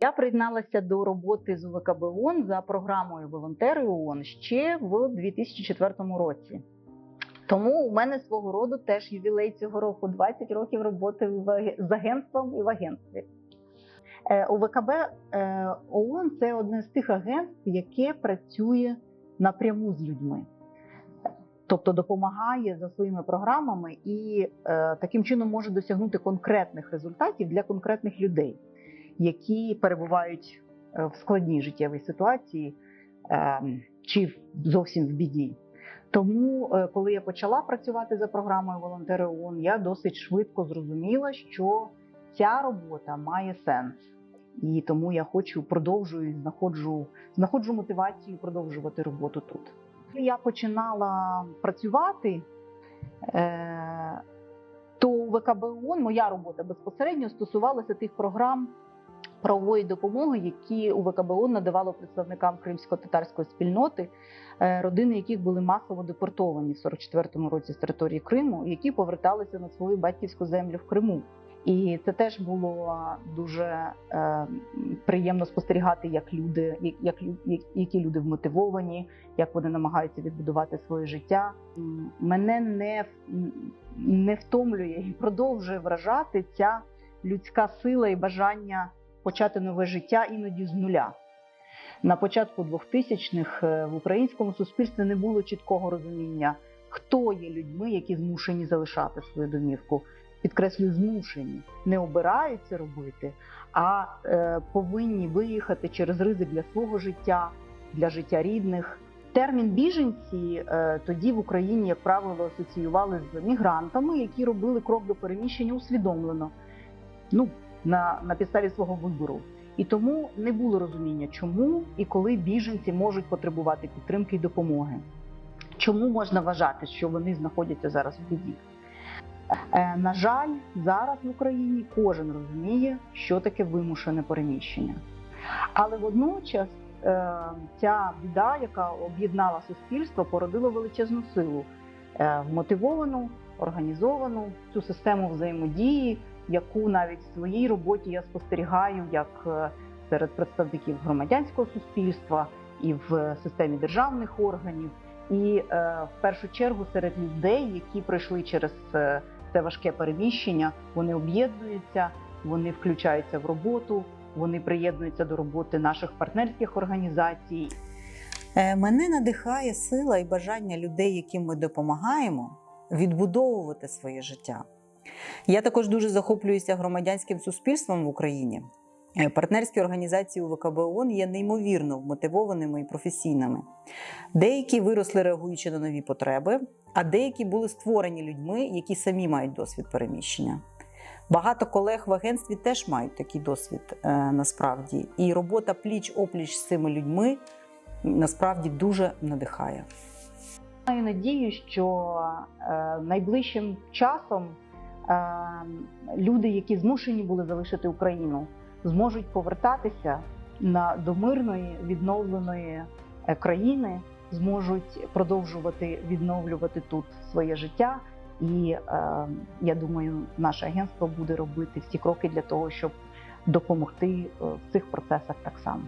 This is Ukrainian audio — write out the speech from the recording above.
Я приєдналася до роботи з УВКБ ООН за програмою Волонтери ООН ще в 2004 році. Тому у мене свого роду теж ювілей цього року 20 років роботи з агентством і в агентстві. Е, УВКБ е, ООН це одне з тих агентств, яке працює напряму з людьми. Тобто допомагає за своїми програмами і е, таким чином може досягнути конкретних результатів для конкретних людей, які перебувають е, в складній життєвій ситуації е, чи зовсім в біді. Тому, е, коли я почала працювати за програмою Волонтери ООН, я досить швидко зрозуміла, що ця робота має сенс. І тому я хочу продовжую знаходжу, знаходжу мотивацію продовжувати роботу тут. Я починала працювати, е, то у ВКБ ООН моя робота безпосередньо стосувалася тих програм правової допомоги, які у ВКБ ООН надавало представникам кримсько-татарської спільноти, е, родини яких були масово депортовані в 44-му році з території Криму, які поверталися на свою батьківську землю в Криму. І це теж було дуже е, приємно спостерігати, як люди, як, як, які люди вмотивовані, як вони намагаються відбудувати своє життя. Мене не, не втомлює і продовжує вражати ця людська сила і бажання почати нове життя іноді з нуля. На початку 2000-х е, в українському суспільстві не було чіткого розуміння, хто є людьми, які змушені залишати свою домівку. Підкреслюю, змушені, не обирають це робити, а е, повинні виїхати через ризик для свого життя, для життя рідних. Термін біженці е, тоді в Україні, як правило, асоціювали з мігрантами, які робили крок до переміщення усвідомлено, ну на, на підставі свого вибору. І тому не було розуміння, чому і коли біженці можуть потребувати підтримки і допомоги. Чому можна вважати, що вони знаходяться зараз в біді? Е, На жаль, зараз в Україні кожен розуміє, що таке вимушене переміщення. Але водночас е, ця біда, яка об'єднала суспільство, породила величезну силу, е, вмотивовану, організовану цю систему взаємодії, яку навіть в своїй роботі я спостерігаю як е, серед представників громадянського суспільства і в системі державних органів, і е, в першу чергу серед людей, які пройшли через е, це важке переміщення, вони об'єднуються, вони включаються в роботу, вони приєднуються до роботи наших партнерських організацій. Мене надихає сила і бажання людей, яким ми допомагаємо, відбудовувати своє життя. Я також дуже захоплююся громадянським суспільством в Україні. Е, Партнерські організації УВКБ ООН є неймовірно мотивованими і професійними. Деякі виросли реагуючи на нові потреби, а деякі були створені людьми, які самі мають досвід переміщення. Багато колег в агентстві теж мають такий досвід е, насправді. І робота пліч-опліч з цими людьми насправді дуже надихає. Маю надію, що е, найближчим часом люди, які змушені були залишити Україну, зможуть повертатися на до мирної відновленої е, країни, зможуть продовжувати відновлювати тут своє життя. І е, я думаю, наше агентство буде робити всі кроки для того, щоб допомогти е, в цих процесах так само.